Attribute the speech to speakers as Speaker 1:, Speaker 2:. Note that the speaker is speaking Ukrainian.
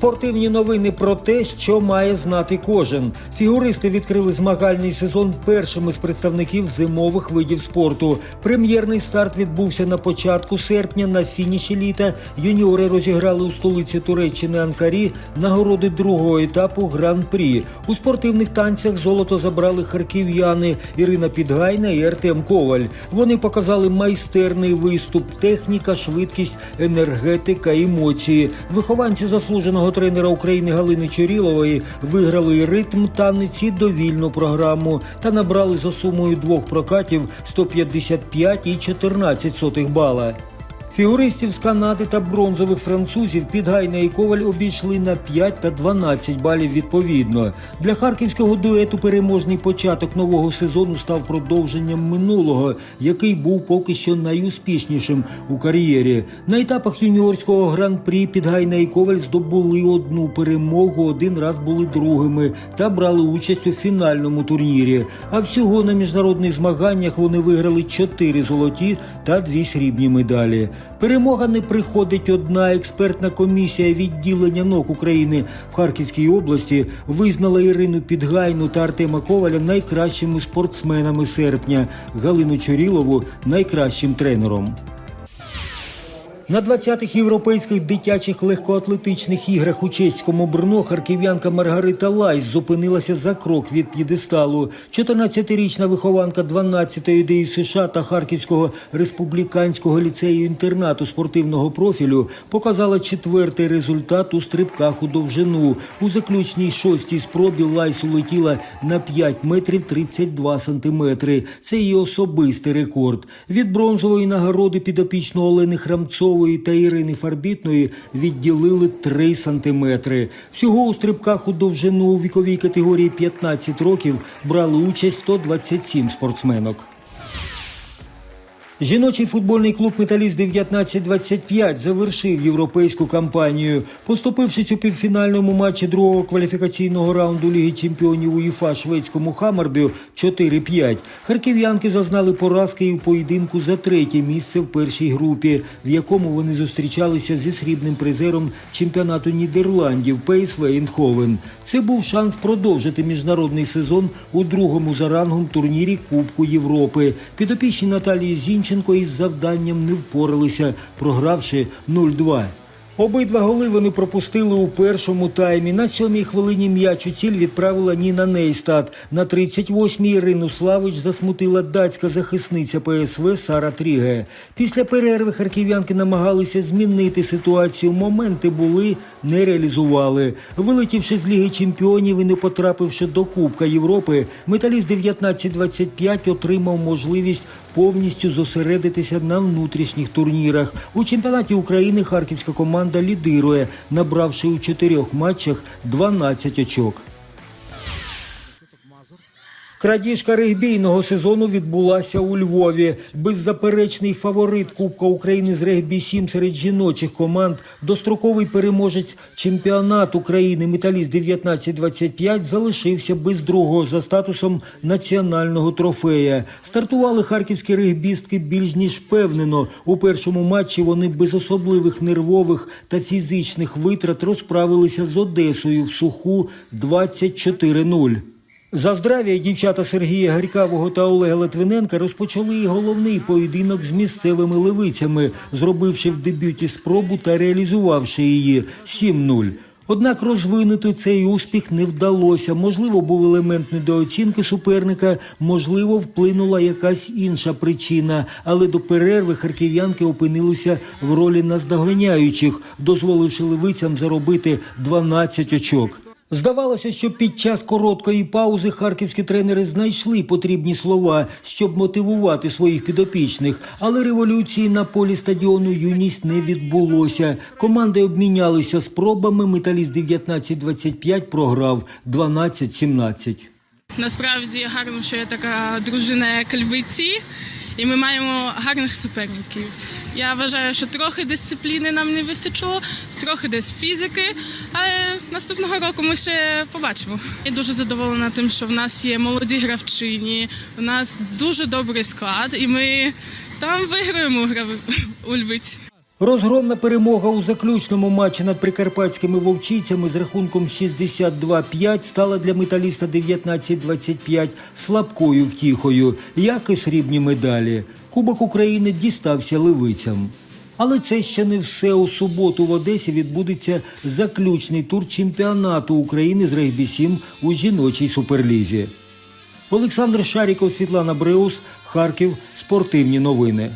Speaker 1: Спортивні новини про те, що має знати кожен. Фігуристи відкрили змагальний сезон першими з представників зимових видів спорту. Прем'єрний старт відбувся на початку серпня. На фініші літа юніори розіграли у столиці Туреччини Анкарі нагороди другого етапу гран-прі. У спортивних танцях золото забрали харків'яни Ірина Підгайна і Артем Коваль. Вони показали майстерний виступ, техніка, швидкість, енергетика, емоції. Вихованці заслуженого тренера України Галини Чорілової виграли ритм, танець і довільну програму та набрали за сумою двох прокатів 155 і 14 сотих бала. Фігуристів з Канади та бронзових французів Підгайна і Коваль обійшли на 5 та 12 балів відповідно. Для харківського дуету переможний початок нового сезону став продовженням минулого, який був поки що найуспішнішим у кар'єрі. На етапах юніорського гран-прі Підгайна і Коваль здобули одну перемогу, один раз були другими та брали участь у фінальному турнірі. А всього на міжнародних змаганнях вони виграли 4 золоті та 2 срібні медалі. Перемога не приходить одна. Експертна комісія відділення НОК України в Харківській області визнала Ірину Підгайну та Артема Коваля найкращими спортсменами серпня, Галину Чорілову найкращим тренером. На 20-х європейських дитячих легкоатлетичних іграх у чеському Брно харків'янка Маргарита Лайс зупинилася за крок від п'єдесталу. 14-річна вихованка 12-ї ідеї США та Харківського республіканського ліцею інтернату спортивного профілю показала четвертий результат у стрибках у довжину. У заключній шостій спробі Лайс улетіла на 5 метрів 32 сантиметри. Це її особистий рекорд. Від бронзової нагороди підопічного Олени Храмцової та Ірини Фарбітної відділили 3 сантиметри. Всього у стрибках у довжину у віковій категорії 15 років брали участь 127 спортсменок. Жіночий футбольний клуб Металіст 1925 завершив європейську кампанію. Поступившись у півфінальному матчі другого кваліфікаційного раунду Ліги чемпіонів УЄФА шведському Хаммербю 4-5, харків'янки зазнали поразки і в поєдинку за третє місце в першій групі, в якому вони зустрічалися зі срібним призером чемпіонату Нідерландів ПСВ Ейнховен. Це був шанс продовжити міжнародний сезон у другому за рангом турнірі Кубку Європи. Підопічні Наталії Зінченко із завданням не впоралися, програвши 0-2. Обидва голи вони пропустили у першому таймі. На сьомій хвилині м'яч у ціль відправила Ніна Нейстат. На 38-й Ірину Славич засмутила датська захисниця ПСВ Сара Тріге. Після перерви харків'янки намагалися змінити ситуацію. Моменти були, не реалізували. Вилетівши з Ліги чемпіонів і не потрапивши до Кубка Європи, металіст 1925 отримав можливість повністю зосередитися на внутрішніх турнірах. У чемпіонаті України харківська команда лідирує, набравши у чотирьох матчах 12 очок. Крадіжка регбійного сезону відбулася у Львові. Беззаперечний фаворит Кубка України з регбі 7 серед жіночих команд, достроковий переможець чемпіонату України Металіст 1925 залишився без другого за статусом національного трофея. Стартували харківські регбістки більш ніж впевнено. У першому матчі вони без особливих нервових та фізичних витрат розправилися з Одесою в суху 24-0. За здрав'я дівчата Сергія Гарькавого та Олега Литвиненка розпочали і головний поєдинок з місцевими левицями, зробивши в дебюті спробу та реалізувавши її 7-0. Однак розвинути цей успіх не вдалося. Можливо, був елемент недооцінки суперника, можливо, вплинула якась інша причина. Але до перерви харків'янки опинилися в ролі наздоганяючих, дозволивши левицям заробити 12 очок. Здавалося, що під час короткої паузи харківські тренери знайшли потрібні слова, щоб мотивувати своїх підопічних, але революції на полі стадіону юність не відбулося. Команди обмінялися спробами. Металіст 19-25 програв 12-17.
Speaker 2: Насправді гарно, що є така дружина як львиці, і ми маємо гарних суперників. Я вважаю, що трохи дисципліни нам не вистачило, трохи десь фізики, але наступного року ми ще побачимо. Я дуже задоволена тим, що в нас є молоді гравчині, у нас дуже добрий склад, і ми там виграємо гра у Львиці.
Speaker 1: Розгромна перемога у заключному матчі над прикарпатськими вовчицями з рахунком 62-5 стала для металіста 19-25 слабкою втіхою, як і срібні медалі. Кубок України дістався ливицям. Але це ще не все. У суботу в Одесі відбудеться заключний тур чемпіонату України з регбі-7 у жіночій суперлізі. Олександр Шаріков, Світлана Бреус, Харків. Спортивні новини.